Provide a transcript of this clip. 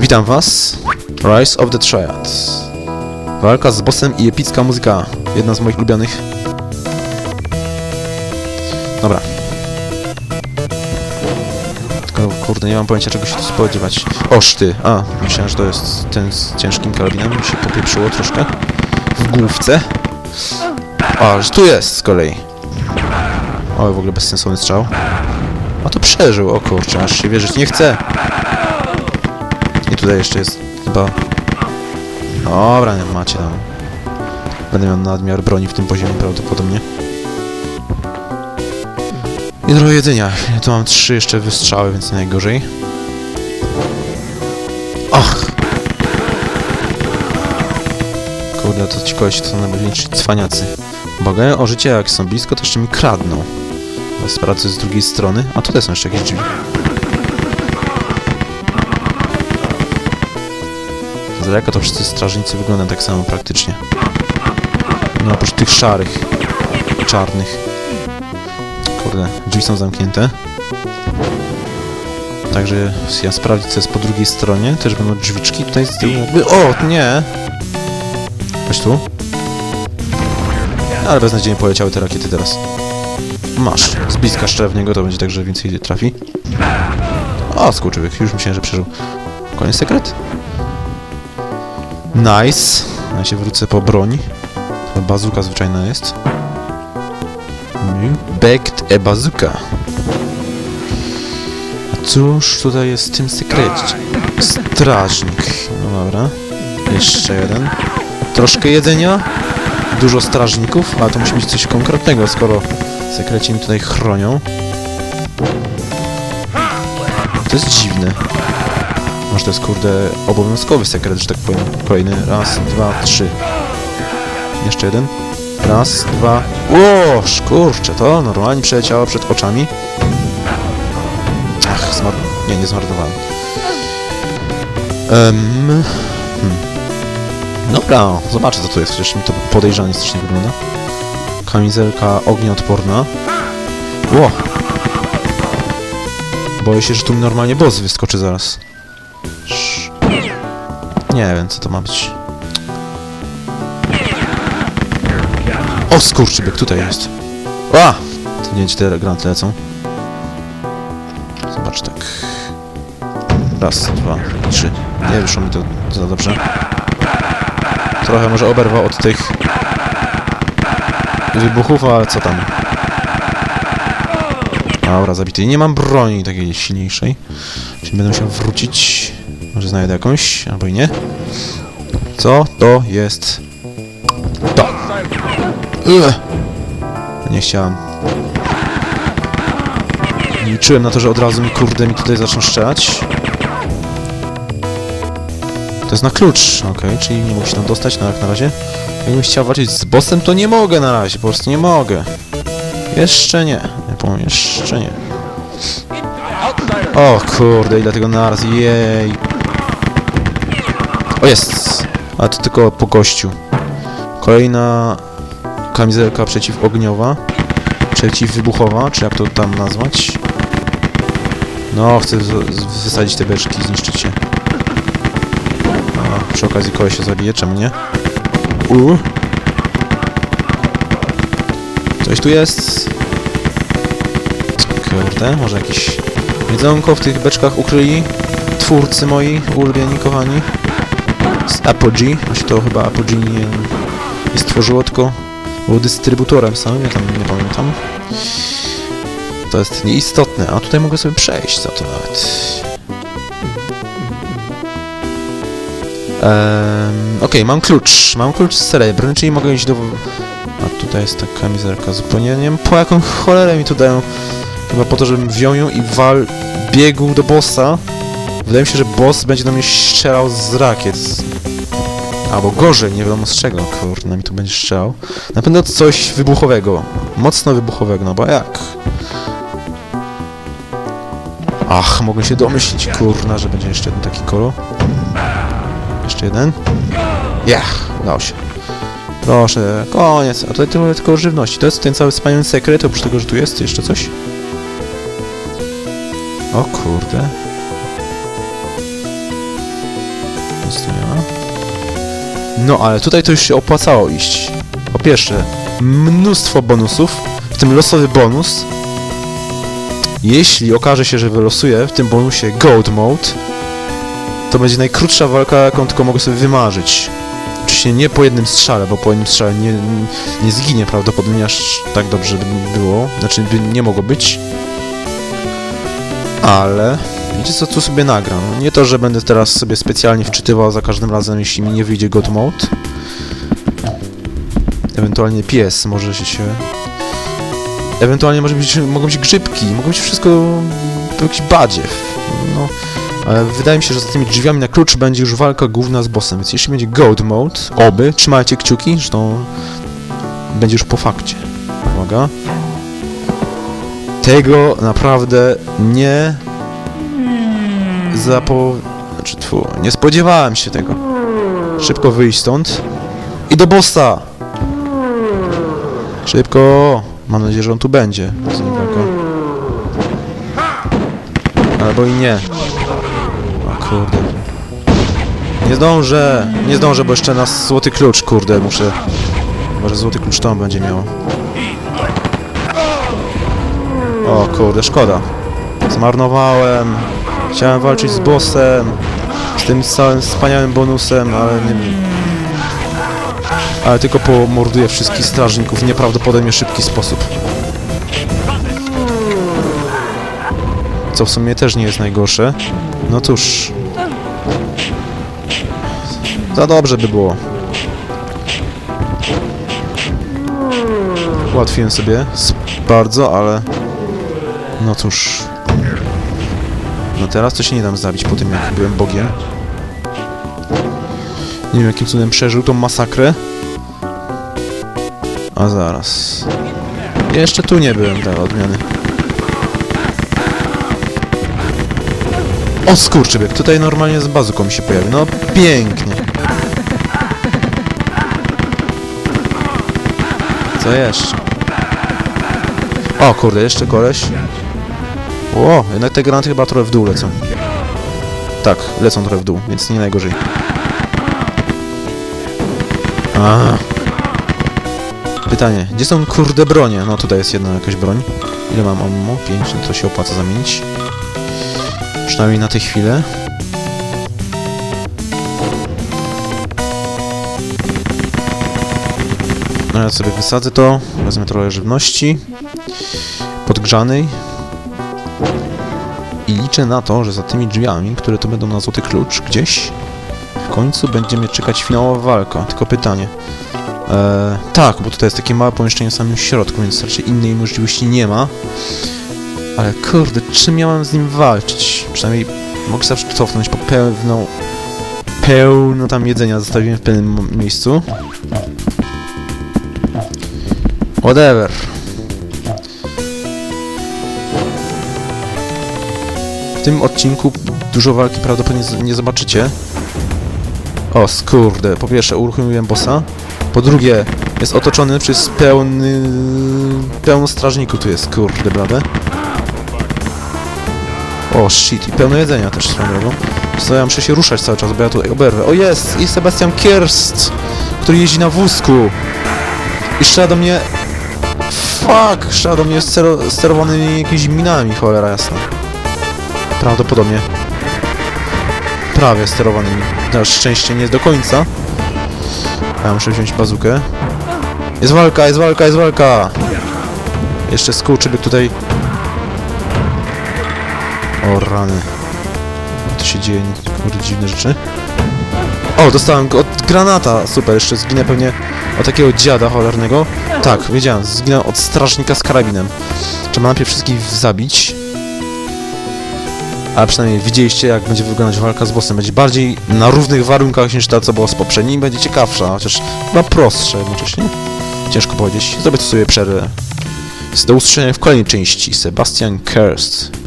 Witam was. Rise of the Triad. Walka z bossem i epicka muzyka. Jedna z moich ulubionych. Dobra. Tylko kurde, nie mam pojęcia czego się tu spodziewać. Oż ty. A, myślałem, że to jest ten z ciężkim karabinem. Mi się popieprzyło troszkę. W główce. A, że tu jest z kolei. O, w ogóle bezsensowny strzał. A to przeżył, o kurczę, aż się wierzyć nie chce. Tutaj jeszcze jest chyba... Dobra, nie macie tam. Będę miał nadmiar broni w tym poziomie prawdopodobnie. I trochę jedzenia. Ja tu mam trzy jeszcze wystrzały, więc najgorzej. Ach! Kurde, to ci koleś to są najbardziej cwaniacy. Bagają o życie, jak są blisko, to jeszcze mi kradną. Sprawdzę z drugiej strony. A tutaj są jeszcze jakieś drzwi. Z daleka to wszyscy strażnicy wyglądają tak samo praktycznie. No oprócz tych szarych. Czarnych. Kurde, drzwi są zamknięte. Także ja sprawdzić co jest po drugiej stronie. Też będą drzwiczki tutaj z tyłu. O, nie! Chodź tu. Ale beznadziejnie poleciały te rakiety teraz. Masz. Z bliska szczerę w niego, to będzie tak, że więcej trafi. O, skurczywyk. Już myślałem, że przeżył. Koniec sekret? Nice. Ja się wrócę po broń. To bazuka zwyczajna jest. Backed a bazooka. A cóż tutaj jest w tym sekrecie? Strażnik. No dobra. Jeszcze jeden. Troszkę jedzenia. Dużo strażników, ale to musi być coś konkretnego, skoro sekreci mi tutaj chronią. To jest dziwne. Może to jest, kurde, obowiązkowy sekret, że tak powiem. Kolejny. Raz, dwa, trzy. Jeszcze jeden. Raz, dwa... Ło, kurczę, to normalnie przeleciało przed oczami. Ach, zmar... Nie, nie zmarnowałem. Um, hmm. Dobra, zobaczę co tu jest, chociaż mi to podejrzanie strasznie wygląda. Kamizelka ognioodporna. Ło! Boję się, że tu mi normalnie boss wyskoczy zaraz. Nie wiem, co to ma być. O, skurczybyk, tutaj jest. A! To nie te granaty lecą. Zobacz tak. Raz, dwa, trzy. Nie wyszło mi to za dobrze. Trochę może oberwał od tych wybuchów, ale co tam. Dobra, zabity. Nie mam broni takiej silniejszej. Czyli będę musiał wrócić. Znajdę jakąś, albo i nie. Co to jest? To. Ugh. Nie chciałem. Liczyłem na to, że od razu mi kurde mi tutaj zaczną strzelać. To jest na klucz, okej, czyli nie mogę się tam dostać na jak na razie. Jakbym chciał walczyć z bossem, to nie mogę na razie, po prostu nie mogę. Jeszcze nie. Nie powiem, jeszcze nie. O kurde, ile tego naraz, jej. O jest! A to tylko po gościu. Kolejna kamizelka przeciwogniowa. Przeciwwybuchowa, czy jak to tam nazwać. No, chcę wysadzić te beczki, zniszczyć je. A, przy okazji kogoś się zabije, czemu nie? U. Coś tu jest. Kurde, może jakieś jedzonko w tych beczkach ukryli twórcy moi, ulubieni, kochani. Z Apogee, się to chyba Apogee nie, nie stworzyło, tylko było dystrybutorem samym, ja tam nie pamiętam. To jest nieistotne, a tutaj mogę sobie przejść za to nawet. Ehm, Okej, mam klucz. Mam klucz srebrny, czyli mogę iść do... A tutaj jest ta kamizelka zupełnie... Nie wiem po jaką cholerę mi tu dają. Chyba po to, żebym wziął ją i wal... biegł do bossa. Wydaje mi się, że boss będzie do mnie strzelał z rakiet. Albo gorzej, nie wiadomo z czego, kurna, mi tu będzie strzelał. Na pewno coś wybuchowego. Mocno wybuchowego, no bo jak? Ach, mogę się domyślić, kurna, że będzie jeszcze jeden taki kolo. Jeszcze jeden. Jach, udało się. Proszę, koniec. A tutaj tylko, tylko żywności. To jest ten cały wspaniały sekret, oprócz tego, że tu jest jeszcze coś. O kurde. Nie ma. No, ale tutaj to już się opłacało iść. Po pierwsze, mnóstwo bonusów, w tym losowy bonus. Jeśli okaże się, że wylosuję w tym bonusie Gold Mode, to będzie najkrótsza walka, jaką tylko mogę sobie wymarzyć. Oczywiście nie po jednym strzale, bo po jednym strzale nie, nie zginie prawdopodobnie aż tak dobrze by było. Znaczy, by nie mogło być. Ale wiecie co tu sobie nagram? Nie to, że będę teraz sobie specjalnie wczytywał za każdym razem, jeśli mi nie wyjdzie God Mode. Ewentualnie pies może się... Ewentualnie może być, mogą być grzybki, mogą być wszystko... jakiś badziew. No, wydaje mi się, że za tymi drzwiami na klucz będzie już walka główna z bossem, więc jeśli będzie Gold Mode, oby, trzymajcie kciuki, to będzie już po fakcie. Uwaga. Tego naprawdę nie zapo... Znaczy, tfu, nie spodziewałem się tego. Szybko wyjść stąd. I do bossa! Szybko! Mam nadzieję, że on tu będzie. Albo i nie. O kurde. Nie zdążę! Nie zdążę, bo jeszcze na złoty klucz, kurde, muszę... Może złoty klucz on będzie miał. O kurde, szkoda. Zmarnowałem. Chciałem walczyć z bossem. Z tym całym wspaniałym bonusem, ale nie Ale tylko pomorduję wszystkich strażników w nieprawdopodobnie szybki sposób. Co w sumie też nie jest najgorsze. No cóż. Za dobrze by było. Ułatwiłem sobie bardzo, ale... No cóż. No teraz to się nie dam zabić po tym, jak byłem bogiem. Nie wiem, jakim cudem przeżył tą masakrę. A zaraz. Jeszcze tu nie byłem, dla odmiany. O skurczybyk, tutaj normalnie z bazuką mi się pojawił. No pięknie. Co jeszcze? O kurde, jeszcze koleś. O, jednak te granaty chyba trochę w dół lecą. Tak, lecą trochę w dół, więc nie najgorzej. A. Pytanie, gdzie są kurde bronie? No tutaj jest jedna jakaś broń. Ile mam ammo? 5, no to się opłaca zamienić. Przynajmniej na tę chwilę. No ja sobie wysadzę to, wezmę trochę żywności podgrzanej i liczę na to, że za tymi drzwiami, które to będą na złoty klucz gdzieś, w końcu będzie mnie czekać finałowa walka. Tylko pytanie. Eee, tak, bo tutaj jest takie małe pomieszczenie w samym środku, więc raczej innej możliwości nie ma. Ale kurde, czym mam z nim walczyć? Przynajmniej mogę zawsze cofnąć po pewną... Pełno tam jedzenia zostawiłem w pewnym miejscu. Whatever. Tym odcinku dużo walki prawdopodobnie nie zobaczycie. O, skurde. Po pierwsze, uruchomiłem bossa. Po drugie, jest otoczony przez pełny... Pełno strażników tu jest, kurde blade. O, shit. I pełno jedzenia też swoją drogą. Co ja muszę się ruszać cały czas, bo ja tutaj oberwę. O, jest! I Sebastian Kierst, który jeździ na wózku. I strzela do mnie... Fuck! Strzela do mnie stero, sterowanymi jakimiś minami, cholera jasna. Prawdopodobnie. Prawie sterowanymi. Na szczęście nie do końca. Ja muszę wziąć bazukę. Jest walka, jest walka, jest walka! Jeszcze skurczybyk tutaj. O rany. Tu się dzieje kurde dziwne rzeczy. O, dostałem go od granata. Super, jeszcze zginę pewnie od takiego dziada cholernego. Tak, wiedziałem, zginę od strażnika z karabinem. Trzeba najpierw wszystkich zabić. A przynajmniej widzieliście, jak będzie wyglądać walka z bossem. Będzie bardziej na równych warunkach niż ta, co była z poprzedniej. Będzie ciekawsza, chociaż chyba prostsza jednocześnie. Ciężko powiedzieć. Zrobię tu sobie przerwę. Do usłyszenia w kolejnej części. Sebastian Kirst.